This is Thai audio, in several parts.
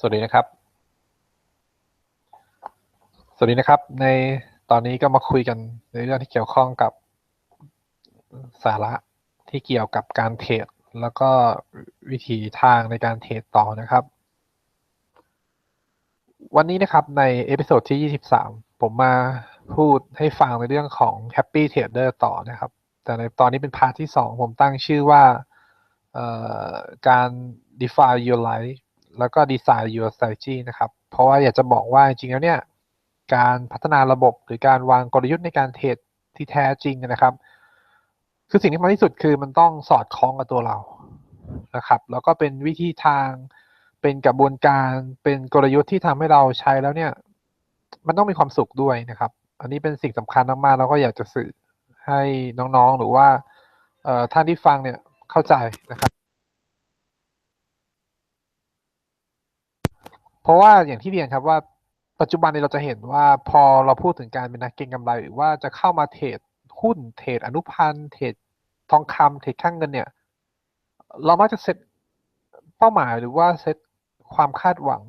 สวัสดีนะครับ สวัสดีนะครับ ในตอนนี้ก็มาคุยกันในเรื่องที่เกี่ยวข้องกับสาระที่เกี่ยวกับการเทรดแล้วก็วิธีทางในการเทรดต่อนะครับ วันนี้นะครับในเอพิโซดที่ 23 ผมมาพูดให้ฟังในเรื่องของ Happy Trader ต่อนะครับ แต่ในตอนนี้เป็นพาร์ทที่ 2 ผมตั้งชื่อว่าการ define your life แล้วก็ design your strategy นะครับ เพราะว่าอยากจะบอกว่าจริงๆแล้วเนี่ย การพัฒนาระบบหรือการวางกลยุทธ์ในการเทรดที่แท้จริงนะครับ คือสิ่งที่สำคัญที่สุดคือมันต้องสอดคล้องกับตัวเรานะครับ แล้วก็เป็นวิธีทางเป็นกระบวนการเป็นกลยุทธ์ที่ทำให้เราใช้แล้วเนี่ย มันต้องมีความสุขด้วยนะครับ อันนี้เป็นสิ่งสำคัญมากๆแล้วก็อยากจะสื่อให้น้องๆหรือว่าท่านที่ฟังเนี่ยเข้าใจนะครับ เพราะว่าอย่างที่เรียนครับว่าปัจจุบันนี้เราจะเห็นว่าพอเราพูดถึงการเป็นนักเก็งกำไร หรือว่าจะเข้ามาเทรดหุ้นเทรดอนุพันธ์เทรดทองคำเทรดข้างเงินเนี่ย เรามักจะเซตเป้าหมายหรือว่าเซตความคาดหวัง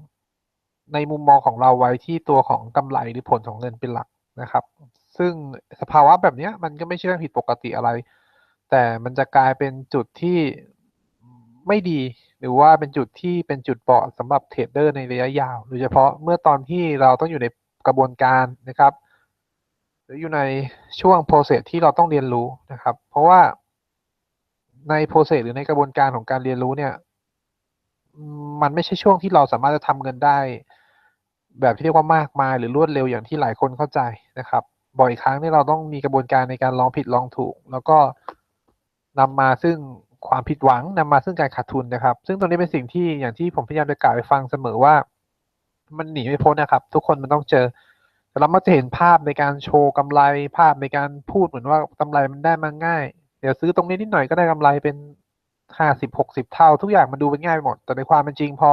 ในมุมมองของเราไว้ที่ตัวของกำไรหรือผลของเงินเป็นหลักนะครับ ซึ่งสภาวะแบบนี้มันก็ไม่ใช่เรื่องผิดปกติอะไร แต่มันจะกลายเป็นจุดที่ไม่ดี หรือว่าเป็นจุดที่เป็นจุดบอดสำหรับเทรดเดอร์ในระยะยาว โดยเฉพาะเมื่อตอนที่เราต้องอยู่ในกระบวนการนะครับ หรืออยู่ในช่วงโปรเซสที่เราต้องเรียนรู้นะครับ เพราะว่าในโปรเซสหรือในกระบวนการของการเรียนรู้เนี่ย มันไม่ใช่ช่วงที่เราสามารถจะทำเงินได้ แบบที่เรียกว่ามากมาย หรือรวดเร็วอย่างที่หลายคนเข้าใจนะครับ บ่อยครั้งที่เราต้องมีกระบวนการในการลองผิดลองถูก แล้วก็นำมาซึ่ง ความผิดหวังนำมาซึ่งการขาดทุนนะครับ ซึ่งตรงนี้เป็นสิ่งที่อย่างที่ผมพยายามจะกล่าวไปฟังเสมอว่า มันหนีไม่พ้นนะครับ ทุกคนมันต้องเจอแต่เรามักจะเห็นภาพในการโชว์กำไรภาพในการพูดเหมือนว่ากำไรมันได้มาง่าย เดี๋ยวซื้อตรงนี้นิดหน่อยก็ได้กำไรเป็นห้าสิบหกสิบเท่า ทุกอย่างมันดูเป็นง่ายไปหมด แต่ในความเป็นจริงพอ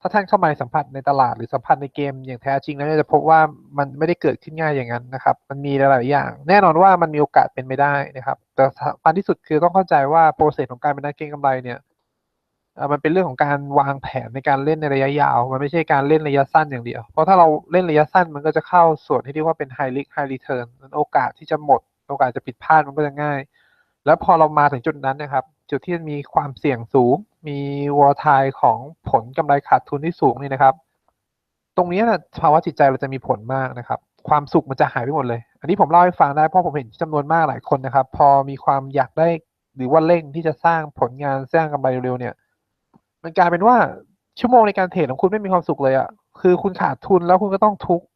ถ้าท่านเข้ามาสัมผัสในตลาดหรือสัมผัสในเกมอย่างแท้จริงแล้วจะพบว่ามันไม่ได้เกิดขึ้นง่ายอย่างนั้นนะครับ มันมีหลายอย่าง แน่นอนว่ามันมีโอกาสเป็นไม่ได้นะครับ แต่สำคัญที่สุดคือต้องเข้าใจว่าโปรเซสของการเป็นนักเก็งกำไรเนี่ยมันเป็นเรื่องของการวางแผนในการเล่นในระยะยาว มันไม่ใช่การเล่นระยะสั้นอย่างเดียว เพราะถ้าเราเล่นระยะสั้นมันก็จะเข้าส่วนที่เรียกว่าเป็น high risk high return โอกาสที่จะหมด โอกาสจะผิดพลาดมันก็จะง่าย แล้วพอเรามาถึงจุดนั้นนะครับ จุดที่มีความเสี่ยงสูง มีวอลทายของผลกำไรขาดทุนที่สูงนี่นะครับ ตรงนี้นะภาวะจิตใจเราจะมีผลมากนะครับ ความสุขมันจะหายไปหมดเลย อันนี้ผมเล่าให้ฟังได้เพราะผมเห็นจำนวนมากหลายคนนะครับ พอมีความอยากได้หรือว่าเร่งที่จะสร้างผลงานสร้างกำไรเร็วๆเนี่ย มันกลายเป็นว่าชั่วโมงในการเทรดของคุณไม่มีความสุขเลยอะ่ะคือคุณขาดทุนแล้วคุณก็ต้องทุกข์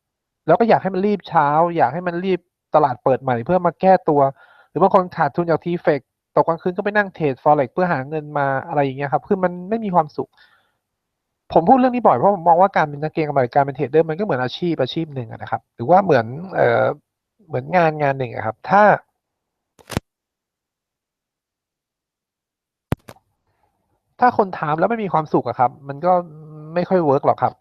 แล้วก็อยากให้มันรีบเช้า อยากให้มันรีบตลาดเปิดใหม่เพื่อมาแก้ตัว หรือบางคนขาดทุนจากทีเฟก ตกกลางคืนก็ไปนั่งเทรดฟอเร็กเพื่อหาเงินมาอะไรอย่างเงี้ยครับคือมันไม่มีความสุข ผมพูดเรื่องนี้บ่อยเพราะผมมองว่าการเป็นนักเก็งกำไรการเป็นเทรดเดอร์มันก็เหมือนอาชีพอาชีพหนึ่งนะครับ หรือว่าเหมือนเอ่อเหมือนงานงานหนึ่งครับ ถ้า ถ้าคนถามแล้วไม่มีความสุขอะครับ มันก็ไม่ค่อยเวิร์กหรอกครับ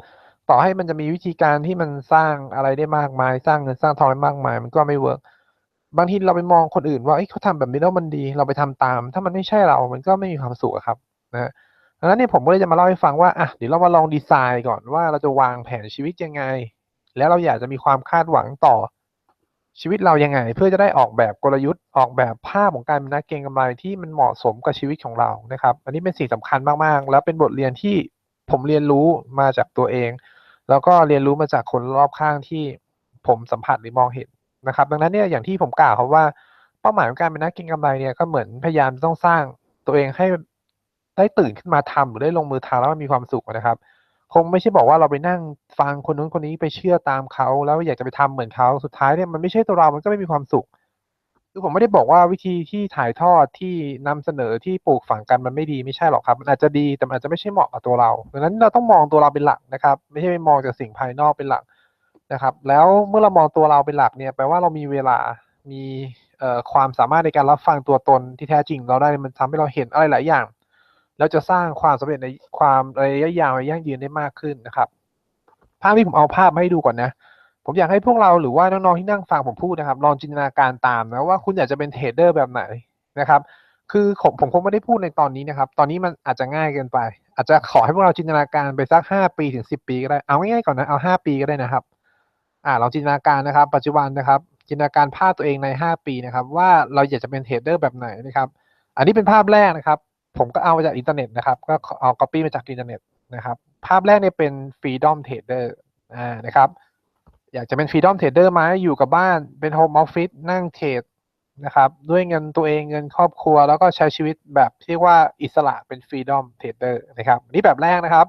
ต่อให้มันจะมีวิธีการที่มันสร้างอะไรได้มากมาย สร้างเงินสร้างทองได้มากมาย มันก็ไม่เวิร์ก บางทีเราไปมองคนอื่นว่าเขาทำแบบนี้แล้วมันดี เราไปทำตาม ถ้ามันไม่ใช่เรา มันก็ไม่มีความสุขครับนะดังนั้นเนี่ยผมก็เลยจะมาเล่าให้ฟังว่าอะเดี๋ยวเรามาลองดีไซน์ก่อนว่าเราจะวางแผนชีวิตยังไง แล้วเราอยากจะมีความคาดหวังต่อชีวิตเรายังไง เพื่อจะได้ออกแบบกลยุทธ์ออกแบบภาพของการเป็นนักเก็งกำไรที่มันเหมาะสมกับชีวิตของเรานะครับ อันนี้เป็นสิ่งสำคัญมากๆ แล้วเป็นบทเรียนที่ผมเรียนรู้มาจากตัวเอง แล้วก็เรียนรู้มาจากคนรอบข้างที่ผมสัมผัสหรือมองเห็น นะครับ ดังนั้นเนี่ยอย่างที่ผมกล่าวครับว่าเป้าหมายของการเป็นนักก็งกำไรเนี่ยก็เหมือนพยายามต้องสร้างตัวเองให้ได้ตื่นขึ้นมาทำหรือได้ลงมือทำแล้วมันมีความสุขนะครับ คงไม่ใช่บอกว่าเราไปนั่งฟังคนนู้นคนนี้ไปเชื่อตามเขา แล้วอยากจะไปทำเหมือนเขาสุดท้ายเนี่ยมันไม่ใช่ตัวเรา มันก็ไม่มีความสุขคือผมไม่ได้บอกว่าวิธีที่ถ่ายทอดที่นำเสนอที่ปลูกฝังกันมันไม่ดีไม่ใช่หรอกครับ มันอาจจะดีแต่มันอาจจะไม่ใช่เหมาะกับตัวเราดังนั้นเราต้องมองตัวเราเป็นหลักนะครับ ไม่ใช่ไปมองจากสิ่งภายนอกเป็นหลัก นะครับ แล้วเมื่อเรามองตัวเราเป็นหลักเนี่ยแปลว่าเรามีเวลามีความสามารถในการรับฟังตัวตนที่แท้จริงเราได้มันทำให้เราเห็นอะไรหลายอย่าง แล้วจะสร้างความสำเร็จในความระยะยาวระยะยั่งยืนได้มากขึ้นนะครับ ภาพที่ผมเอาภาพมาให้ดูก่อนนะผมอยากให้พวกเราหรือว่าน้องๆที่นั่งฟังผมพูดนะครับ ลองจินตนาการตามนะว่าคุณอยากจะเป็นเทรดเดอร์แบบไหนนะครับ คือผมผมคงไม่ได้พูดในตอนนี้นะครับ ตอนนี้มันอาจจะง่ายเกินไป อาจจะขอให้พวกเราจินตนาการไปสักห้าปีถึงสิบปีก็ได้เอาง่ายๆก่อนนะเอาห้าปีก็ได้นะครับ อ่าลองจินตนาการนะครับ ปัจจุบันนะครับ จินตนาการภาพตัวเองในห้าปีนะครับ ว่าเราอยากจะเป็นเทรดเดอร์แบบไหนนะครับ อันนี้เป็นภาพแรกนะครับ ผมก็เอามาจากอินเทอร์เน็ตนะครับ ก็เอา copy มาจากอินเทอร์เน็ตนะครับ ภาพแรกเนี่ยเป็น freedom trader อ่านะครับ อยากจะเป็น freedom trader ไหมอยู่กับบ้านเป็น home office นั่งเทรดนะครับ ด้วยเงินตัวเองเงินครอบครัว แล้วก็ใช้ชีวิตแบบที่ว่าอิสระเป็น freedom trader นะครับนี่แบบแรกนะครับ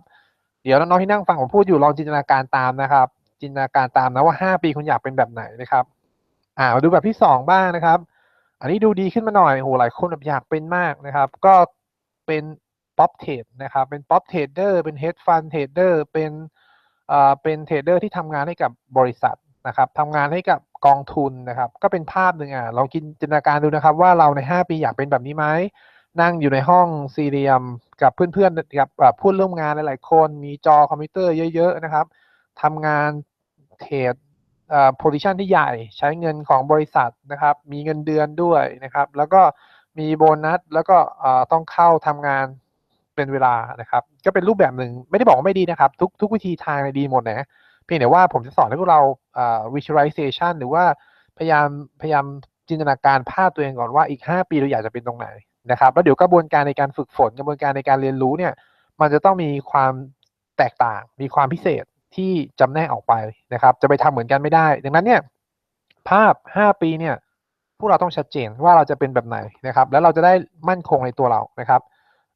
เดี๋ยวน้องๆที่นั่งฟังผมพูดอยู่ลองจินตนาการตามนะครับ จินตนาการตามนะว่า5ปีคุณอยากเป็นแบบไหนนะครับอ่ามาดูแบบที่2บ้างนะครับ อันนี้ดูดีขึ้นมาหน่อยโหหลายคนแบบอยากเป็นมากนะครับ ก็เป็นป๊อปเทรดนะครับ เป็นป๊อปเทรดเดอร์เป็นเฮดฟันเทรดเดอร์เป็นอ่อเป็นเทรดเดอร์ที่ทำงานให้กับบริษัทนะครับทำงานให้กับกองทุนนะครับ ก็เป็นภาพหนึ่งอะลองจินจินตนาการดูนะครับ ว่าเราใน 5 ปีอยากเป็นแบบนี้ไหมนั่งอยู่ในห้องสี่เหลี่ยมกับเพื่อนๆกับเพื่อนร่วมงานหลายๆคน มีจอคอมพิวเตอร์เยอะ ๆ นะครับทำงาน เทรดเอ่อโพซิชันที่ใหญ่ใช้เงินของบริษัทนะครับ มีเงินเดือนด้วยนะครับ แล้วก็มีโบนัสแล้วก็อ่อต้องเข้าทำงานเป็นเวลานะครับ ก็เป็นรูปแบบหนึ่งไม่ได้บอกว่าไม่ดีนะครับ ทุกทุกวิธีทางเนี่ยดีหมดนะเพียงแต่ว่าผมจะสอนให้พวกเราอ่อ visualization หรือว่าพยายามพยายามจินตนาการภาพตัวเองก่อนว่าอีก 5 ปีเราอยากจะเป็นตรงไหนนะครับ แล้วเดี๋ยวกระบวนการในการฝึกฝนกระบวนการในการเรียนรู้เนี่ย มันจะต้องมีความแตกต่าง มีความพิเศษ ที่จำแนกออกไปนะครับ จะไปทำเหมือนกันไม่ได้ ดังนั้นเนี่ยภาพ 5 ปีเนี่ยพวกเราต้องชัดเจนว่าเราจะเป็นแบบไหนนะครับ แล้วเราจะได้มั่นคงในตัวเรานะครับ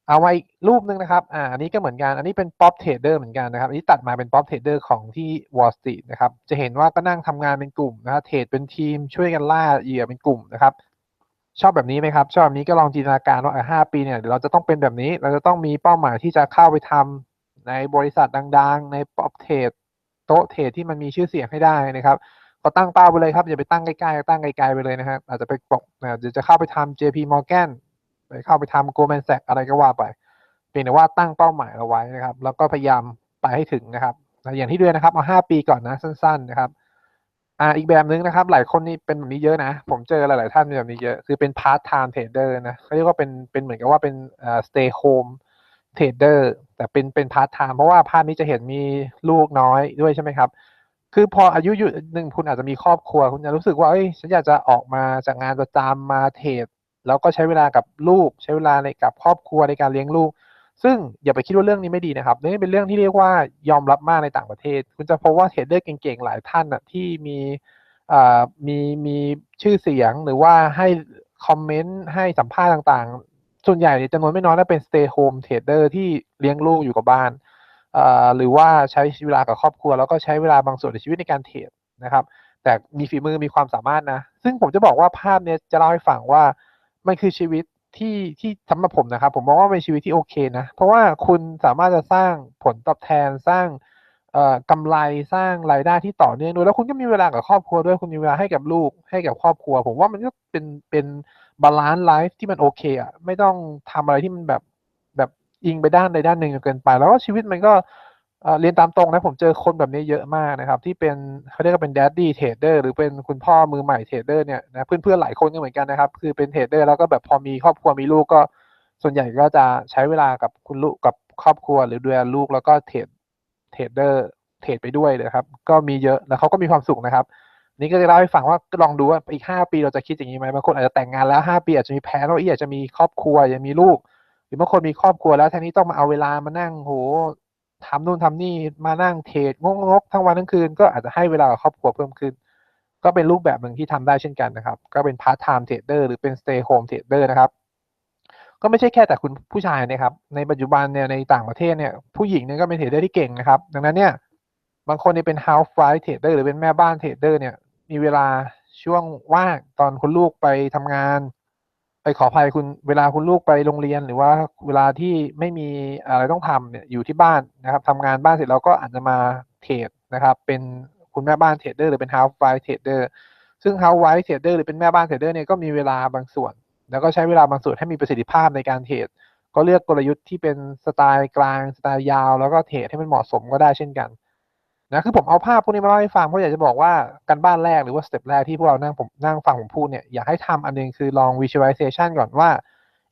เอาไว้รูปหนึ่งนะครับอ่าอันนี้ก็เหมือนกัน อันนี้เป็นป๊อปเทรดเดอร์เหมือนกันนะครับ อันนี้ตัดมาเป็นป๊อปเทรดเดอร์ของที่ Wall Street นะครับ จะเห็นว่าก็นั่งทำงานเป็นกลุ่มนะครับเทรดเป็นทีมช่วยกันล่าเหยื่อเป็นกลุ่มนะครับชอบแบบนี้ไหมครับ ชอบแบบนี้ก็ลองจินตนาการว่าห้าปีเนี่ยเดี๋ยวเราจะต้องเป็นแบบนี้ เราจะต้องมีเป้าหมายที่จะเข้าไปทำ ในบริษัทดัง ๆ ในป๊อปเทรดโต๊ะเทรดที่มันมีชื่อเสียงให้ได้นะครับก็ตั้งเป้าไปเลยครับ อย่าไปตั้งใกล้ๆตั้งไกลๆไปเลยนะครับอาจจะไปบอกนะเดี๋ยวจะเข้าไปทำ JP Morgan ไปเข้าไปทำ Goldman Sachs อะไรก็ว่าไปเพียงแต่ว่าตั้งเป้าหมายเอาไว้นะครับ แล้วก็พยายามไปให้ถึงนะครับอย่างที่เดือนนะครับเอาห้าปีก่อนนะสั้น ๆ นะครับอ่าอีกแบบนึงนะครับ หลายคนนี่เป็นแบบนี้เยอะนะ ผมเจอหลาย ๆ ท่านเป็นแบบนี้เยอะ คือเป็น part time trader นะเขาเรียกว่าเป็นเป็นเหมือนกับว่าเป็นอ่าสเตย์โฮม stay home trader แต่เป็นเป็น part time เพราะว่าภาพนี้จะเห็นมีลูกน้อยด้วยใช่ไหมครับ คือพออายุอยู่หนึ่งคุณอาจจะมีครอบครัว คุณจะรู้สึกว่าเอ้ยฉันอยากจะออกมาจากงานประจำมาเทรดแล้วก็ใช้เวลากับลูก ใช้เวลาในกับครอบครัวในการเลี้ยงลูก ซึ่งอย่าไปคิดว่าเรื่องนี้ไม่ดีนะครับนี่เป็นเรื่องที่เรียกว่ายอมรับมากในต่างประเทศ คุณจะพบว่าเทรดเดอร์เก่งๆหลายท่านอะที่มีอ่ามีมีชื่อเสียงหรือว่าให้คอมเมนต์ให้สัมภาษณ์ต่าง ส่วนใหญ่จำนวนไม่น้อยน่าเป็น stay home trader ที่เลี้ยงลูกอยู่กับบ้านหรือว่าใช้เวลากับครอบครัว แล้วก็ใช้เวลาบางส่วนในชีวิตในการเทรดนะครับ แต่มีฝีมือมีความสามารถนะ ซึ่งผมจะบอกว่าภาพเนี้ยจะเล่าให้ฟังว่ามันคือชีวิตที่ที่สำหรับผมนะครับ ผมมองว่าเป็นชีวิตที่โอเคนะ เพราะว่าคุณสามารถจะสร้างผลตอบแทนสร้างเอ่อกำไรสร้างรายได้ที่ต่อเนื่องด้วยแล้วคุณก็มีเวลากับครอบครัวด้วยคุณมีเวลาให้กับลูกให้กับครอบครัว ผมว่ามันก็เป็นเป็น บาลานซ์ไลฟ์ที่มันโอเคอะไม่ต้องทำอะไรที่มันแบบแบบอิงไปด้านใดด้านหนึ่งจนเกินไป แล้วก็ชีวิตมันก็เรียนตามตรงนะผมเจอคนแบบนี้เยอะมากนะครับ ที่เป็นเขาเรียกว่าเป็น daddy trader หรือเป็นคุณพ่อมือใหม่เทรดเดอร์เนี่ยนะเพื่อนๆหลายคนก็เหมือนกันนะครับ คือเป็นเทรดเดอร์แล้วก็แบบพอมีครอบครัวมีลูกก็ส่วนใหญ่ก็จะใช้เวลากับคุณลูกกับครอบครัวหรือดูแลลูกแล้วก็เทรดเทรดเดอร์เทรดไปด้วยนะครับ ก็มีเยอะแล้วเขาก็มีความสุขนะครับ นี่ก็จะเล่าให้ฟังว่าลองดูว่าอีกห้าปีเราจะคิดอย่างนี้ไหมบางคนอาจจะแต่งงานแล้วห้าปีอาจจะมีแผนว่าอีอาจจะมีครอบครัวอยากมีลูก หรือบางคนมีครอบครัวแล้วแทีนี้ต้องมาเอาเวลามานั่งโหทำนู่นทำนี่มานั่งเทรดงกๆทั้งวันทั้งคืน ก็อาจจะให้เวลากับครอบครัวเพิ่มขึ้น ก็เป็นรูปแบบหนึ่งที่ทำได้เช่นกันนะครับ ก็เป็น part time trader หรือเป็น stay home trader นะครับก็ไม่ใช่แค่แต่คุณผู้ชายนะครับ ในปัจจุบันเนี่ยในต่างประเทศเนี่ยผู้หญิงเนี่ยก็เป็นเทรดเดอร์ที่เก่งนะครับ ดังนั้นเนี่ยบางคนเนี่ยเป็น housewife trader หรือเป็นแม่บ้านเทรดเดอร์เนี่ย มีเวลาช่วงว่างตอนคุณลูกไปทำงาน ไปขออภัยคุณเวลาคุณลูกไปโรงเรียน หรือว่าเวลาที่ไม่มีอะไรต้องทำเนี่ยอยู่ที่บ้านนะครับทำงานบ้านเสร็จแล้วก็อาจจะมาเทรดนะครับ เป็นคุณแม่บ้านเทรดเดอร์หรือเป็น housewife trader ซึ่ง housewife trader หรือเป็นแม่บ้านเทรดเดอร์เนี่ยก็มีเวลาบางส่วน แล้วก็ใช้เวลาบางส่วนให้มีประสิทธิภาพในการเทรดก็เลือกกลยุทธ์ที่เป็นสไตล์กลางสไตล์ยาว แล้วก็เทรดให้มันเหมาะสมก็ได้เช่นกัน นะคือผมเอาภาพพวกนี้มาเล่าให้ฟังเพราะอยากจะบอกว่าการบ้านแรกหรือว่าสเต็ปแรกที่พวกเรานั่งผมนั่งฟังผมพูดเนี่ยอยากให้ทำอันหนึงคือลอง visualization ก่อนว่า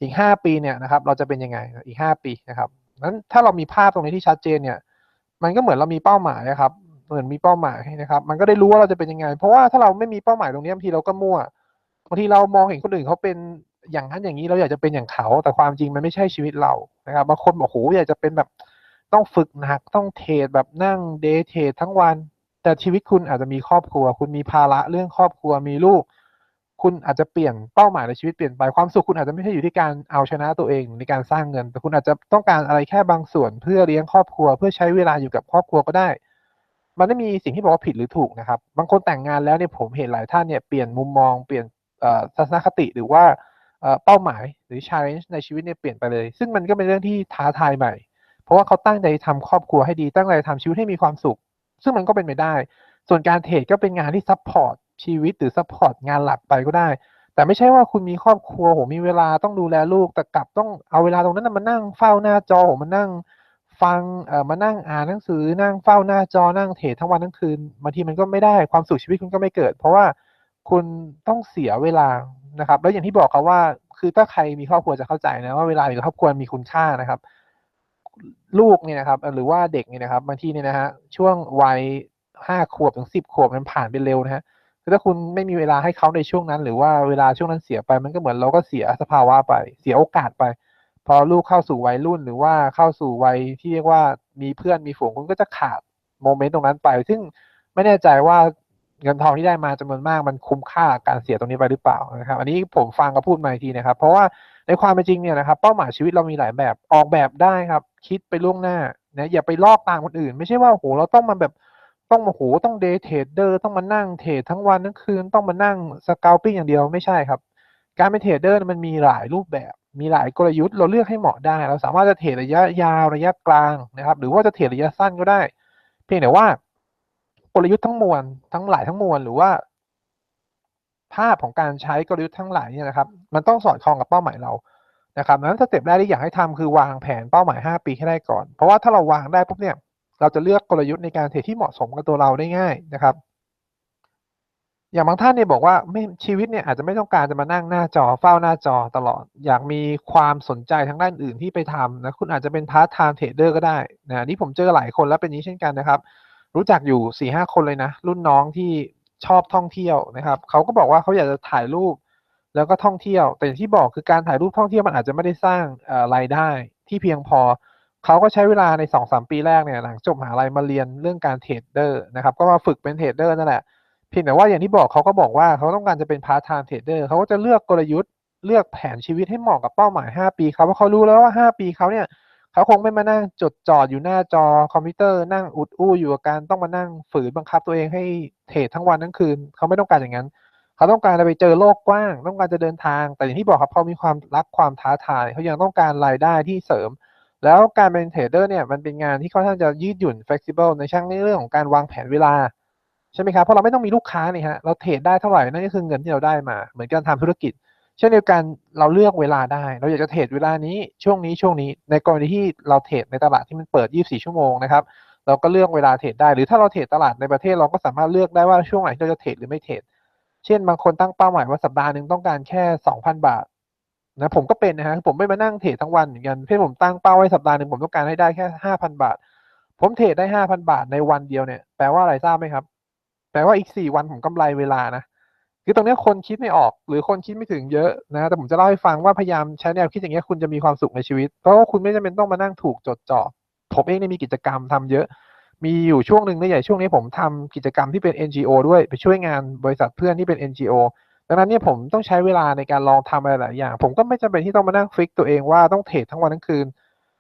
อีก 5 ปีเนี่ยนะครับเราจะเป็นยังไงอีก 5 ปีนะครับนั้นถ้าเรามีภาพตรงนี้ที่ชัดเจนเนี่ย มันก็เหมือนเรามีเป้าหมายอะครับเหมือนมีเป้าหมายนะครับ มันก็ได้รู้ว่าเราจะเป็นยังไง เพราะว่าถ้าเราไม่มีเป้าหมายตรงนี้บางทีเราก็มั่วบางทีเรามองเห็นคนอื่นเขาเป็นอย่างนั้นอย่างนี้เราอยากจะเป็นอย่างเขา แต่ความจริงมันไม่ใช่ชีวิตเรานะครับบางคนบอกโหอยากจะเป็นแบบ ต้องฝึกหนักต้องเทรดแบบนั่งเดย์เทรดทั้งวัน แต่ชีวิตคุณอาจจะมีครอบครัว คุณมีภาระเรื่องครอบครัวมีลูก คุณอาจจะเปลี่ยนเป้าหมายในชีวิตเปลี่ยนไปความสุขคุณอาจจะไม่ใช่อยู่ที่การเอาชนะตัวเองในการสร้างเงิน แต่คุณอาจจะต้องการอะไรแค่บางส่วน เพื่อเลี้ยงครอบครัว เพื่อใช้เวลาอยู่กับครอบครัวก็ได้ มันไม่มีสิ่งที่บอกว่าผิดหรือถูกนะครับ บางคนแต่งงานแล้วเนี่ยผมเห็นหลายท่านเนี่ยเปลี่ยนมุมมองเปลี่ยนทัศนคติหรือว่าเป้าหมายหรือ challenge ในชีวิตเนี่ยเปลี่ยนไปเลย ซึ่งมันก็เป็นเรื่องที่ท้าทายใหม่ เพราะว่าเขาตั้งใจทำครอบครัวให้ดีตั้งใจทำชีวิตให้มีความสุข ซึ่งมันก็เป็นไปได้ ส่วนการเทรดก็เป็นงานที่ซัพพอร์ตชีวิตหรือซัพพอร์ตงานหลักไปก็ได้ แต่ไม่ใช่ว่าคุณมีครอบครัวผมมีเวลาต้องดูแลลูกแต่กลับต้องเอาเวลาตรงนั้นมานั่งเฝ้าหน้าจอผมมานั่งฟังเอ่อมานั่งอ่านหนังสือนั่งเฝ้าหน้าจอนั่งเทรดทั้งวันทั้งคืนบางทีมันก็ไม่ได้ความสุขชีวิตคุณก็ไม่เกิด เพราะว่าคุณต้องเสียเวลานะครับ แล้วอย่างที่บอกครับว่า คือถ้าใครมีครอบครัวจะเข้าใจนะว่าเวลาอยู่กับครอบครัวมีคุณค่านะครับ ลูกเนี่ยนะครับ หรือว่าเด็กเนี่ยนะครับบางทีเนี่ยนะฮะช่วงวัยห้าขวบถึงสิบขวบมันผ่านไปเร็วนะฮะคือถ้าคุณไม่มีเวลาให้เขาในช่วงนั้น หรือว่าเวลาช่วงนั้นเสียไป มันก็เหมือนเราก็เสียสภาวะไป เสียโอกาสไป พอลูกเข้าสู่วัยรุ่นหรือว่าเข้าสู่วัยที่เรียกว่ามีเพื่อนมีฝูงคุณก็จะขาดโมเมนต์ตรงนั้นไป ซึ่งไม่แน่ใจว่า เงินทองที่ได้มาจำนวนมากมันคุ้มค่าการเสียตรงนี้ไปหรือเปล่านะครับ อันนี้ผมฟังก็พูดมาอีกทีนะครับ เพราะว่าในความเป็นจริงเนี่ยนะครับ เป้าหมายชีวิตเรามีหลายแบบออกแบบได้ครับ คิดไปล่วงหน้านะอย่าไปลอกตามคนอื่น ไม่ใช่ว่าโหเราต้องมาแบบต้องมาโหต้องเดเทรดเดอร์ต้องมานั่งเทรดทั้งวันทั้งคืนต้องมานั่งสกาวปิ้งอย่างเดียวไม่ใช่ครับ การเป็นเทรดเดอร์มันมีหลายรูปแบบ มีหลายกลยุทธ์เราเลือกให้เหมาะได้ เราสามารถจะเทรดระยะยาวระยะกลางนะครับ หรือว่าจะเทรดระยะสั้นก็ได้ เพียงแต่ว่า กลยุทธ์ทั้งมวลทั้งหลายทั้งมวลหรือว่า ภาพของการใช้กลยุทธ์ทั้งหลายเนี่ยนะครับ มันต้องสอดคล้องกับเป้าหมายเรานะครับนั้นสเต็ปแรกที่อยากให้ทำคือวางแผนเป้าหมาย 5 ปีให้ได้ก่อน เพราะว่าถ้าเราวางได้ปุ๊บเนี่ยเราจะเลือกกลยุทธ์ในการเทรดที่เหมาะสมกับตัวเราได้ง่ายนะครับ อย่างบางท่านเนี่ยบอกว่าไม่ชีวิตเนี่ยอาจจะไม่ต้องการจะมานั่งหน้าจอเฝ้าหน้าจอตลอด อยากมีความสนใจทางด้านอื่นที่ไปทำนะคุณอาจจะเป็นพาร์ทไทม์เทรดเดอร์ก็ได้นะนี่ผมเจอหลายคนแล้วเป็นนี้เช่นกันนะครับ รู้จักอยู่4ี่ห้าคนเลยนะ รุ่นน้องที่ชอบท่องเที่ยวนะครับเขาก็บอกว่าเขาอยากจะถ่ายรูปแล้วก็ท่องเที่ยว แต่อย่างที่บอกคือการถ่ายรูปท่องเที่ยวมันอาจจะไม่ได้สร้างรายได้ที่เพียงพอ เขาก็ใช้เวลาใน2องสามปีแรกเนี่ยหลังจบมหาลัยมาเรียนเรื่องการเทรดเดอร์นะครับก็มาฝึกเป็นเทรดเดอร์นั่นแหละเพียงแต่ว่าอย่างที่บอกเขาก็บอกว่าเขาต้องการจะเป็นพาร์ทไทม์เทรดเดอร์เขาก็จะเลือกกลยุทธ์เลือกแผนชีวิตให้เหมาะกับเป้าหมาย 5 ปีเขาเพราะเขารู้แล้วว่า 5 ปีเขาเนี่ย เขาคงไม่มานั่งจดจ่ออยู่หน้าจอคอมพิวเตอร์นั่งอุดอู้อยู่กับการต้องมานั่งฝืนบังคับตัวเองให้เทรดทั้งวันทั้งคืน เขาไม่ต้องการอย่างนั้น เขาต้องการจะไปเจอโลกกว้าง ต้องการจะเดินทาง แต่อย่างที่บอกครับพอมีความรักความท้าทาย เขายังต้องการรายได้ที่เสริม แล้วการเป็นเทรดเดอร์เนี่ยมันเป็นงานที่ค่อนข้างจะยืดหยุ่น flexible ในช่างในเรื่องของการวางแผนเวลาใช่ไหมครับเพราะเราไม่ต้องมีลูกค้านี่ฮะเราเทรดได้เท่าไหร่นั่นก็คือเงินที่เราได้มา เหมือนการทำธุรกิจ เช่นเดียวกันเราเลือกเวลาได้ เราอยากจะเทรดเวลานี้ช่วงนี้ช่วงนี้ ในกรณีที่เราเทรดในตลาดที่มันเปิด 24 ชั่วโมงนะครับเราก็เลือกเวลาเทรดได้ หรือถ้าเราเทรดตลาดในประเทศเราก็สามารถเลือกได้ว่าช่วงไหนเราจะเทรดหรือไม่เทรดเช่นบางคนตั้งเป้าหมายว่าสัปดาห์หนึ่งต้องการแค่ 2,000 บาทนะผมก็เป็นนะฮะผมไม่มานั่งเทรดทั้งวันเหมือนกันเพื่อผมตั้งเป้าไว้สัปดาห์หนึ่งผมต้องการให้ได้แค่ 5,000 บาท ผมเทรดได้ 5,000 บาทในวันเดียวเนี่ยแปลว่าอะไรทราบไหมครับแปลว่าอีก 4 วันผมกำไรเวลานะ คือตรงนี้คนคิดไม่ออกหรือคนคิดไม่ถึงเยอะนะแต่ผมจะเล่าให้ฟังว่าพยายามใช้แนวคิดอย่างเงี้ยคุณจะมีความสุขในชีวิตเพราะว่าคุณไม่จำเป็นต้องมานั่งถูกจดจ่อผมเองเนี่ยมีกิจกรรมทำเยอะ มีอยู่ช่วงหนึ่งในใหญ่ช่วงนี้ผมทำกิจกรรมที่เป็น NGO ด้วยไปช่วยงานบริษัทเพื่อนที่เป็น NGO ดังนั้นเนี่ยผมต้องใช้เวลาในการลองทำอะไรหลายอย่าง ผมก็ไม่จำเป็นที่ต้องมานั่งฟิกตัวเองว่าต้องเทรดทั้งวันทั้งคืน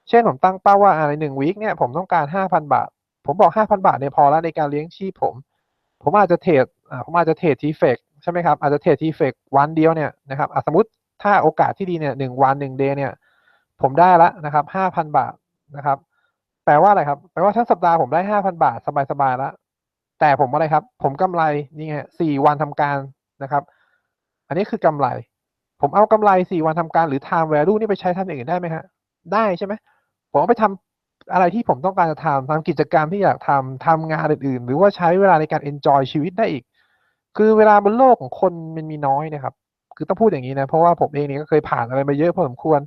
เช่นผมตั้งเป้าว่าในหนึ่งวีคเนี่ยผมต้องการ 5,000 บาท ผมบอก 5,000 บาทเนี่ยพอแล้วในการเลี้ยงชีพผม ผมอาจจะเทรดผมอาจจะเทรดทีเฟก ใช่ไหมครับอาจจะเทรดทีเฟกวันเดียวเนี่ยนะครับสมมติถ้าโอกาสที่ดีเนี่ยหนึ่งวันหนึ่งเดย์เนี่ย ผมได้แล้วนะครับห้าพันบาทนะครับ แปลว่าอะไรครับ แปลว่าทั้งสัปดาห์ผมได้ห้าพันบาทสบายๆแล้วแต่ผมอะไรครับ ผมกำไรนี่ไงสี่วันทำการนะครับ อันนี้คือกำไร ผมเอากำไรสี่วันทำการหรือ time value นี่ไปใช้ทำอย่างอื่นได้ไหมฮะได้ใช่ไหมผมเอาไปทำอะไรที่ผมต้องการจะทำทำกิจกรรมที่อยากทำทำงานอื่นๆ หรือว่าใช้เวลาในการ enjoy ชีวิตได้อีก คือเวลาบนโลกของคนมันมีน้อยนะครับ คือต้องพูดอย่างนี้นะ เพราะว่าผมเองนี่ก็เคยผ่านอะไรมาเยอะพอสมควร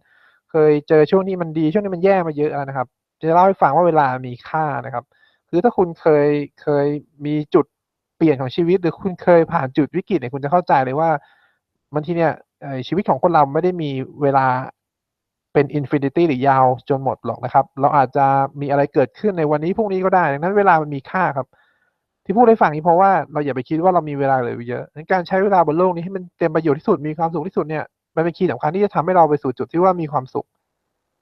เคยเจอช่วงที่มันดีช่วงที่มันแย่มาเยอะแล้วนะครับ จะเล่าให้ฟังว่าเวลามีค่านะครับ คือถ้าคุณเคยเคยมีจุดเปลี่ยนของชีวิต หรือคุณเคยผ่านจุดวิกฤตเนี่ยคุณจะเข้าใจเลยว่าบางทีเนี่ยชีวิตของคนเราไม่ได้มีเวลาเป็นอินฟินิตี้หรือยาวจนหมดหรอกนะครับ เราอาจจะมีอะไรเกิดขึ้นในวันนี้พรุ่งนี้ก็ได้ดังนั้นเวลามันมีค่าครับ ที่พูดให้ฟังนี้เพราะว่าเราอย่าไปคิดว่าเรามีเวลาเหลืออยู่เยอะการใช้เวลาบนโลกนี้ให้มันเต็มประโยชน์ที่สุดมีความสุขที่สุดเนี่ยมันเป็นคีย์สำคัญที่จะทำให้เราไปสู่จุดที่ว่ามีความสุข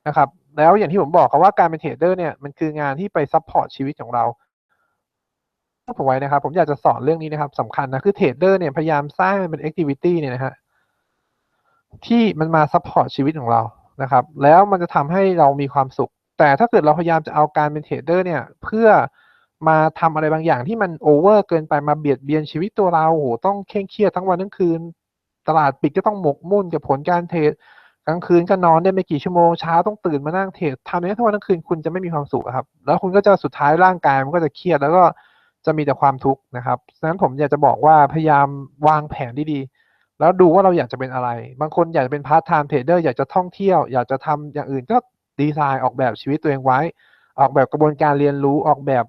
นะครับ แล้วอย่างที่ผมบอกครับว่าการเป็นเทรดเดอร์เนี่ยมันคืองานที่ไปซัพพอร์ตชีวิตของเราผมไว้นะครับ ผมอยากจะสอนเรื่องนี้นะครับสำคัญนะ คือเทรดเดอร์เนี่ยพยายามสร้างมันเป็นแอคทิวิตี้เนี่ยนะฮะที่มันมาซัพพอร์ตชีวิตของเรานะครับ แล้วมันจะทำให้เรามีความสุข แต่ถ้าเกิดเราพยายามจะเอาการเป็นเทรดเดอร์เนี่ย เพื่อ มาทำอะไรบางอย่างที่มันโอเวอร์เกินไปมาเบียดเบียนชีวิตตัวเราโอ้โหต้องเคร่งเครียดทั้งวันทั้งคืน ตลาดปิดก็ต้องหมกมุ่นกับผลการเทรดกลางคืนก็นอนได้ไม่กี่ชั่วโมงเช้าต้องตื่นมานั่งเทรดทำอย่างนี้ทั้งวันทั้งคืนคุณจะไม่มีความสุขครับ แล้วคุณก็จะสุดท้ายร่างกายมันก็จะเครียดแล้วก็จะมีแต่ความทุกข์นะครับฉะนั้นผมอยากจะบอกว่าพยายามวางแผนดีๆ แล้วดูว่าเราอยากจะเป็นอะไร บางคนอยากจะเป็นพาร์ทไทม์เทรดเดอร์อยากจะท่องเที่ยว อยากจะทำอย่างอื่นก็ดีไซน์ออกแบบชีวิตตัวเองไว้ ออกแบบกระบวนการเรียนรู้ออกแบบ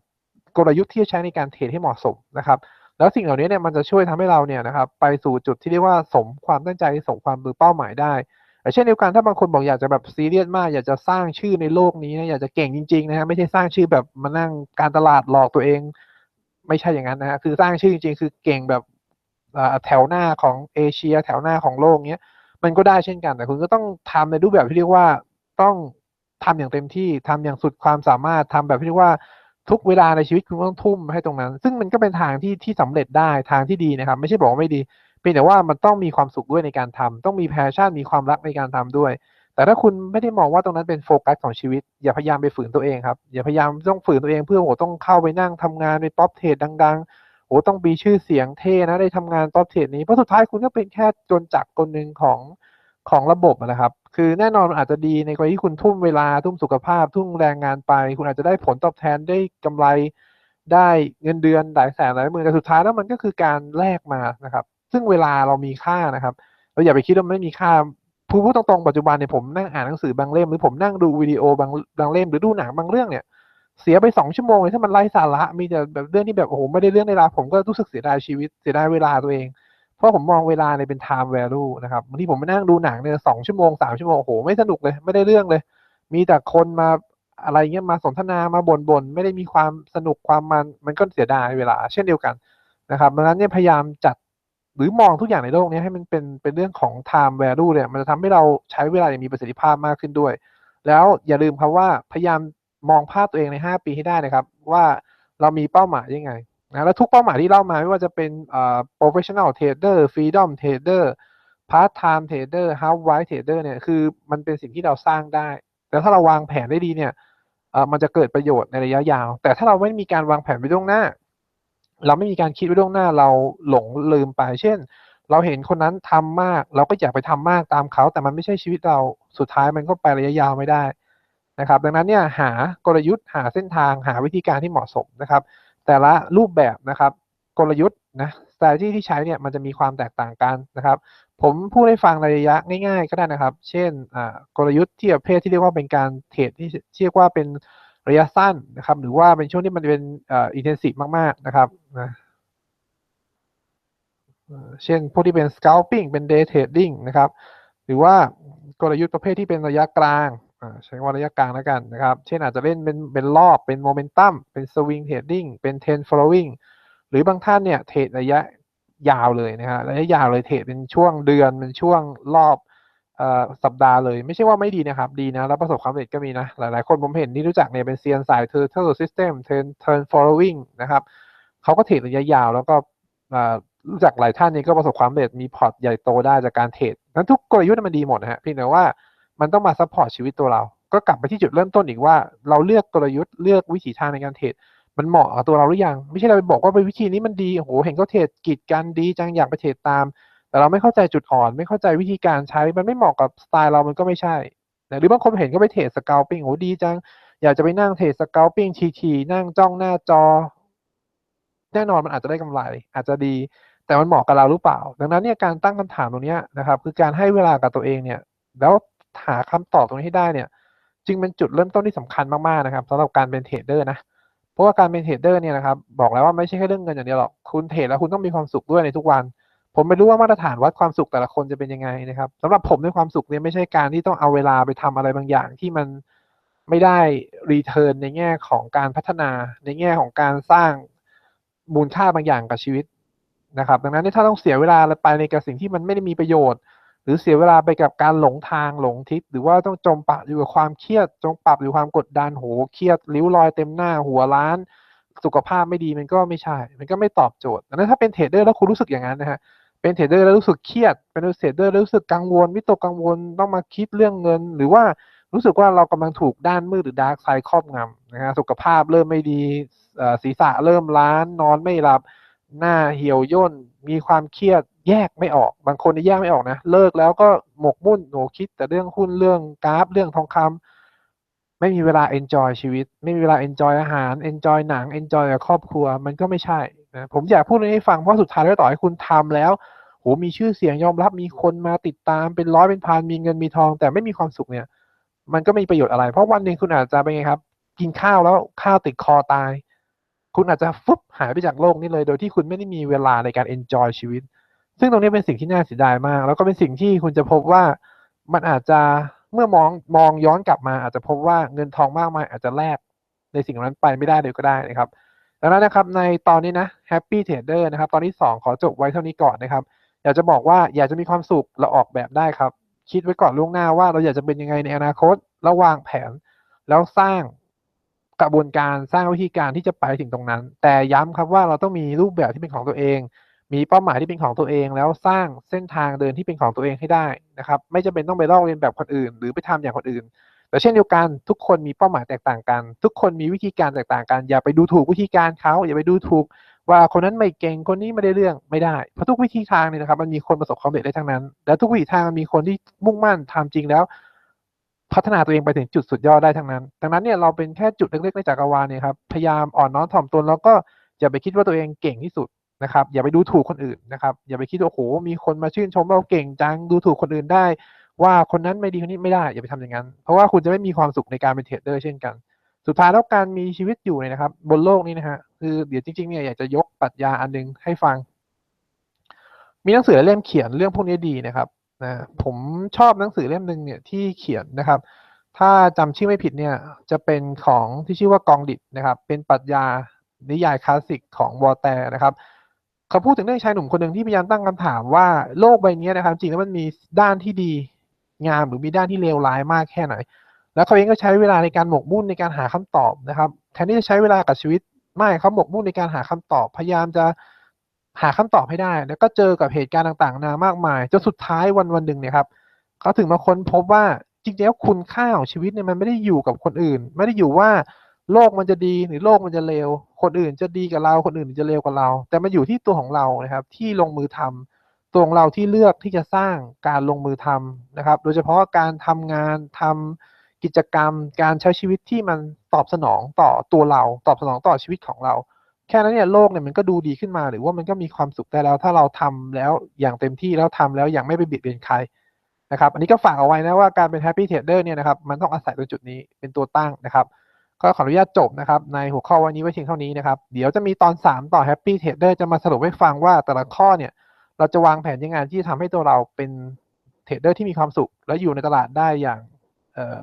กลยุทธ์ที่จะใช้ในการเทรดให้เหมาะสมนะครับ แล้วสิ่งเหล่านี้เนี่ยมันจะช่วยทำให้เราเนี่ยนะครับไปสู่จุดที่เรียกว่าสมความตั้งใจสมความมือเป้าหมายได้เช่นเดียวกันถ้าบางคนบอกอยากจะแบบซีเรียสมากอยากจะสร้างชื่อในโลกนี้นะอยากจะเก่งจริงๆนะฮะไม่ใช่สร้างชื่อแบบมานั่งการตลาดหลอกตัวเอง ไม่ใช่อย่างนั้นนะฮะคือสร้างชื่อจริงๆ คือเก่งแบบแถวหน้าของเอเชีย แถวหน้าของโลกเนี้ยมันก็ได้เช่นกัน แต่คุณก็ต้องทำในรูปแบบที่เรียกว่าต้องทำอย่างเต็มที่ทำอย่างสุดความสามารถทำแบบที่เรียกว่า ทุกเวลาในชีวิตคุณต้องทุ่มให้ตรงนั้น ซึ่งมันก็เป็นทางที่ที่สำเร็จได้ทางที่ดีนะครับ ไม่ใช่บอกว่าไม่ดีเพียงแต่ว่ามันต้องมีความสุขด้วยในการทำต้องมีแพชชั่นมีความรักในการทำด้วย แต่ถ้าคุณไม่ได้มองว่าตรงนั้นเป็นโฟกัสของชีวิต อย่าพยายามไปฝืนตัวเองครับอย่าพยายามต้องฝืนตัวเองเพื่อโอ้โหต้องเข้าไปนั่งทำงานในป๊อปเทรดดังๆโอ้โหต้องมีชื่อเสียงเท่นะได้ทำงานป๊อปเทรดนี้เพราะสุดท้ายคุณก็เป็นแค่จนจักรคนหนึ่งของ ของระบบอะนะครับ คือแน่นอนมันอาจจะดีในกรณีที่คุณทุ่มเวลาทุ่มสุขภาพ ทุ่มแรงงานไป คุณอาจจะได้ผลตอบแทนได้กำไรได้เงินเดือนหลายแสนหลายหมื่นแต่สุดท้ายแล้วมันก็คือการแลกมานะครับ ซึ่งเวลาเรามีค่านะครับเราอย่าไปคิดว่าไม่มีค่าพูดพูดตรงๆปัจจุบันเนี่ยผมนั่งอ่านหนังสือบางเล่มหรือผมนั่งดูวิดีโอบางบางเล่มหรือดูหนังบางเรื่องเนี่ยเสียไปสองชั่วโมงเลยถ้ามันไร้สาระมีแต่แบบเรื่องที่แบบโอ้โหไม่ได้เรื่องในลาผมก็รู้สึกเสียดายชีวิตเสียดายเวลาตัวเอง เพราะผมมองเวลาเนี่ยเป็น time value นะครับบางทีผมไปนั่งดูหนังเนี่ยสองชั่วโมงสามชั่วโมงโอ้โหไม่สนุกเลยไม่ได้เรื่องเลย มีแต่คนมาอะไรเงี้ยมาสนทนามาบน่บนๆไม่ได้มีความสนุกความมันมันก็เสียดายเวลา เช่นเดียวกันนะครับดังนั้นเนี่ยพยายามจัดหรือมองทุกอย่างในโลกนี้ให้มันเป็นเป็นเรื่องของ time value เนี่ยมันจะทำให้เราใช้เวลาอย่างมีประสิทธิภาพมากขึ้นด้วย แล้วอย่าลืมครับว่าพยายามมองภาพตัวเองใน 5 ปีให้ได้นะครับ ว่าเรามีเป้าหมายยังไง นะแล้วทุกเป้าหมายที่เล่ามาไม่ว่าจะเป็นอ่า professional trader freedom trader part time trader half white trader เนี่ยคือมันเป็นสิ่งที่เราสร้างได้ แต่ถ้าเราวางแผนได้ดีเนี่ยมันจะเกิดประโยชน์ในระยะยาว แต่ถ้าเราไม่มีการวางแผนไว้ล่วงหน้า เราไม่มีการคิดไว้ล่วงหน้า เราหลงลืมไป เช่น เราเห็นคนนั้นทำมาก เราก็อยากไปทำมากตามเขา แต่มันไม่ใช่ชีวิตเรา สุดท้ายมันก็ไประยะยาวไม่ได้นะครับ ดังนั้นเนี่ยหากลยุทธ์หาเส้นทางหาวิธีการที่เหมาะสมนะครับ แต่ละรูปแบบนะครับ กลยุทธ์นะ strategy ที่ใช้เนี่ยมันจะมีความแตกต่างกันนะครับ ผมพูดให้ฟังในระยะง่ายๆ ก็ได้นะครับ เช่นกลยุทธ์ที่ประเภทที่เรียกว่าเป็นการเทรดที่เรียกว่าเป็นระยะสั้นนะครับ หรือว่าเป็นช่วงที่มันเป็นอ่อ intensive มากๆนะครับนะเช่นพวกที่เป็น scalping เป็น day trading นะครับ หรือว่ากลยุทธ์ประเภทที่เป็นระยะกลาง ใช้ว่าระยะกลางแล้วกันนะครับ เช่นอาจจะเล่นเป็นเป็นรอบเป็นโมเมนตัมเป็น swing trading เป็น trend following หรือบางท่านเนี่ยเทรดระยะยาวเลยนะฮะระยะยาวเลยเทรดเป็นช่วงเดือนเป็นช่วงรอบสัปดาห์เลยไม่ใช่ว่าไม่ดีนะครับ ดีนะ แล้วประสบความสำเร็จก็มีนะ หลายๆ คนผมเห็นที่รู้จักเนี่ยเป็นเซียนสาย turtle system turn turn following นะครับเขาก็เทรดระยะยาวแล้วก็รู้จักหลายท่านนี่ก็ประสบความสำเร็จมีพอร์ตใหญ่โตได้จากการเทรดนั้นทุกกลยุทธ์มันดีหมดนะฮะเพียงแต่ว่า มันต้องมาซัพพอร์ตชีวิตตัวเรา ก็กลับไปที่จุดเริ่มต้นอีกว่า เราเลือกกลยุทธ์เลือกวิถีทางในการเทรดมันเหมาะกับตัวเราหรือยัง ไม่ใช่เราไปบอกว่าไปวิธีนี้มันดีโอ้โหเห็นเขาเทรดกีดกันดีจังอยากไปเทรดตาม แต่เราไม่เข้าใจจุดอ่อน ไม่เข้าใจวิธีการใช้มันไม่เหมาะกับสไตล์เรามันก็ไม่ใช่นะหรือบางคนเห็นก็ไปเทรดสเกลปิ้งโอ้ดีจัง อยากจะไปนั่งเทรดสเกลปิ้งทีๆนั่งจ้องหน้าจอ แน่นอนมันอาจจะได้กำไร อาจจะดี แต่มันเหมาะกับเราหรือเปล่า ดังนั้นเนี่ยการตั้งคำถามตรงนี้นะครับ คือการให้เวลากับตัวเองเนี่ย แล้ว หาคำตอบตรงนี้ให้ได้เนี่ย จึงเป็นจุดเริ่มต้นที่สำคัญมากๆนะครับสำหรับการเป็นเทรดเดอร์นะเพราะว่าการเป็นเทรดเดอร์เนี่ยนะครับบอกแล้วว่าไม่ใช่แค่เรื่องเงินอย่างเดียวหรอกคุณเทรดแล้วคุณต้องมีความสุขด้วยในทุกวัน ผมไม่รู้ว่ามาตรฐานวัดความสุขแต่ละคนจะเป็นยังไงนะครับสำหรับผมในความสุขเนี่ยไม่ใช่การที่ต้องเอาเวลาไปทำอะไรบางอย่างที่มันไม่ได้รีเทิร์นในแง่ของการพัฒนาในแง่ของการสร้างมูลค่าบางอย่างกับชีวิตนะครับ ดังนั้นถ้าต้องเสียเวลาไปในกับสิ่งที่มันไม่ได้มีประโยชน์ หรือเสียเวลาไปกับการหลงทางหลงทิศหรือว่าต้องจมปลักอยู่กับความเครียด จมปลักอยู่ความกดดันโหเครียดริ้วรอยเต็มหน้าหัวล้าน สุขภาพไม่ดีมันก็ไม่ใช่ มันก็ไม่ตอบโจทย์ดังนั้นถ้าเป็นเทรดเดอร์แล้วคุณรู้สึกอย่างนั้นนะฮะเป็นเทรดเดอร์แล้วรู้สึกเครียด เป็นเทรดเดอร์แล้วรู้สึกกังวลวิตกกังวลต้องมาคิดเรื่องเงิน หรือว่ารู้สึกว่าเรากำลังถูกด้านมืดหรือดาร์กไซด์ครอบงำนะฮะสุขภาพเริ่มไม่ดีศีรษะเริ่มล้าน นอนไม่หลับหน้าเหี่ยวย่นมีความเครียด แยกไม่ออก บางคนแยกไม่ออกนะ เลิกแล้วก็หมกมุ่นโหคิดแต่เรื่องหุ้นเรื่องกราฟเรื่องทองคำไม่มีเวลา enjoy ชีวิต ไม่มีเวลา enjoy อาหาร enjoy หนัง enjoy กับครอบครัว มันก็ไม่ใช่นะผมอยากพูดให้ฟังเพราะสุดท้ายแล้วต่อให้คุณทำแล้วโหมีชื่อเสียงยอมรับมีคนมาติดตามเป็นร้อยเป็นพันมีเงินมีทอง แต่ไม่มีความสุขเนี่ย มันก็ไม่มีประโยชน์อะไร เพราะวันหนึ่งคุณอาจจะเป็นไงครับ กินข้าวแล้วข้าวติดคอตาย คุณอาจจะฟุบหายไปจากโลกนี้เลย โดยที่คุณไม่ได้มีเวลาในการ enjoy ชีวิต ซึ่งตรงนี้เป็นสิ่งที่น่าเสียดายมาก แล้วก็เป็นสิ่งที่คุณจะพบว่ามันอาจจะเมื่อมองมองย้อนกลับมา อาจจะพบว่าเงินทองมากมายอาจจะแลกในสิ่งนั้นไปไม่ได้เลยก็ได้นะครับดังนั้นนะครับในตอนนี้นะ Happy Trader นะครับ ตอนที่ 2 ขอจบไว้เท่านี้ก่อนนะครับ อยากจะบอกว่าอยากจะมีความสุขเราออกแบบได้ครับ คิดไว้ก่อนล่วงหน้าว่าเราอยากจะเป็นยังไงในอนาคตแล้ววางแผน แล้วสร้างกระบวนการสร้างวิธีการที่จะไปถึงตรงนั้น แต่ย้ำครับว่าเราต้องมีรูปแบบที่เป็นของตัวเอง มีเป้าหมายที่เป็นของตัวเองแล้วสร้างเส้นทางเดินที่เป็นของตัวเองให้ได้นะครับ ไม่จำเป็นต้องไปลอกเรียนแบบคนอื่น หรือไปทำอย่างคนอื่น แต่เช่นเดียวกันทุกคนมีเป้าหมายแตกต่างกัน ทุกคนมีวิธีการแตกต่างกัน อย่าไปดูถูกวิธีการเขาอย่าไปดูถูก ว่าคนนั้นไม่เก่งคนนี้ไม่ได้เรื่องไม่ได้เพราะทุกวิธีทางเนี่ยนะครับ มันมีคนประสบความสำเร็จได้ทั้งนั้น และทุกวิธีทางมันมีคนที่มุ่งมั่นทำจริงแล้ว พัฒนาตัวเองไปถึงจุดสุดยอดได้ทั้งนั้น ดังนั้นเนี่ยเราเป็นแค่จุดเล็กๆในจักรวาลเนี่ยครับพยายามอ่อนน้อมถ่อมตนแล้วก็อย่าไปคิดว่าตัวเองเก่งที่สุด นะครับ อย่าไปดูถูกคนอื่นนะครับ อย่าไปคิดว่าโอ้โหมีคนมาชื่นชมเราเก่งจังดูถูกคนอื่นได้ ว่าคนนั้นไม่ดีคนนี้ไม่ได้อย่าไปทำอย่างนั้น เพราะว่าคุณจะไม่มีความสุขในการเป็นเทรดเดอร์เช่นกัน สุดท้ายแล้วการมีชีวิตอยู่เนี่ยนะครับ บนโลกนี้นะฮะคือเดี๋ยวจริงๆเนี่ยอยากจะยกปรัชญาอันนึงให้ฟัง มีหนังสือเล่มเขียนเรื่องพวกนี้ดีนะครับนะผมชอบหนังสือเล่มหนึ่งเนี่ยที่เขียนนะครับ ถ้าจำชื่อไม่ผิดเนี่ยจะเป็นของที่ชื่อว่ากองดิดนะครับ เป็นปรัชญานิยายคลาสสิกของวอลแตร์นะครับ เขาพูดถึงเรื่องชายหนุ่มคนหนึ่งที่พยายามตั้งคำถามว่าโลกใบนี้นะครับ จริงแล้วมันมีด้านที่ดีงามหรือมีด้านที่เลวร้ายมากแค่ไหน แล้วเขาเองก็ใช้เวลาในการหมกมุ่นในการหาคำตอบนะครับ แทนที่จะใช้เวลากับชีวิตไม่เขาหมกมุ่นในการหาคำตอบ พยายามจะหาคำตอบให้ได้ แล้วก็เจอกับเหตุการณ์ต่างๆนานามากมายจนสุดท้ายวันวันหนึ่งเนี่ยครับเขาถึงมาค้นพบว่าจริงๆแล้วคุณค่าของชีวิตเนี่ยมันไม่ได้อยู่กับคนอื่น ไม่ได้อยู่ว่าโลกมันจะดีหรือโลกมันจะเลว คนอื่นจะดีกับเรา คนอื่นจะเลวกับเรา แต่มันอยู่ที่ตัวของเรานะครับ ที่ลงมือทำตัวของเราที่เลือกที่จะสร้างการลงมือทำนะครับ โดยเฉพาะการทำงานทำกิจกรรม การใช้ชีวิตที่มันตอบสนองต่อตัวเรา ตอบสนองต่อชีวิตของเรา แค่นั้นเนี่ยโลกเนี่ยมันก็ดูดีขึ้นมา หรือว่ามันก็มีความสุขได้แล้ว ถ้าเราทำแล้วอย่างเต็มที่แล้วทำแล้วอย่างไม่ไปบียดเบียนใครนะครับ อันนี้ก็ฝากเอาไว้นะว่าการเป็น happy trader เนี่ยนะครับ มันต้องอาศัยตรงจุดนี้เป็นตัวตั้งนะครับ ก็ขออนุญาตจบนะครับ ในหัวข้อวันนี้ไว้เพียงเท่านี้นะครับ เดี๋ยวจะมีตอน 3 ต่อ Happy Trader จะมาสรุปให้ฟังว่าแต่ละข้อเนี่ย เราจะวางแผนยังไงที่จะทำให้ตัวเราเป็นเทรดเดอร์ที่มีความสุข และอยู่ในตลาดได้อย่างเอ่อ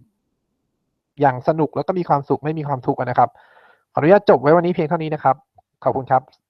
อย่างสนุกแล้วก็มีความสุขไม่มีความทุกข์นะครับ ขออนุญาตจบไว้วันนี้เพียงเท่านี้นะครับ ขอบคุณครับ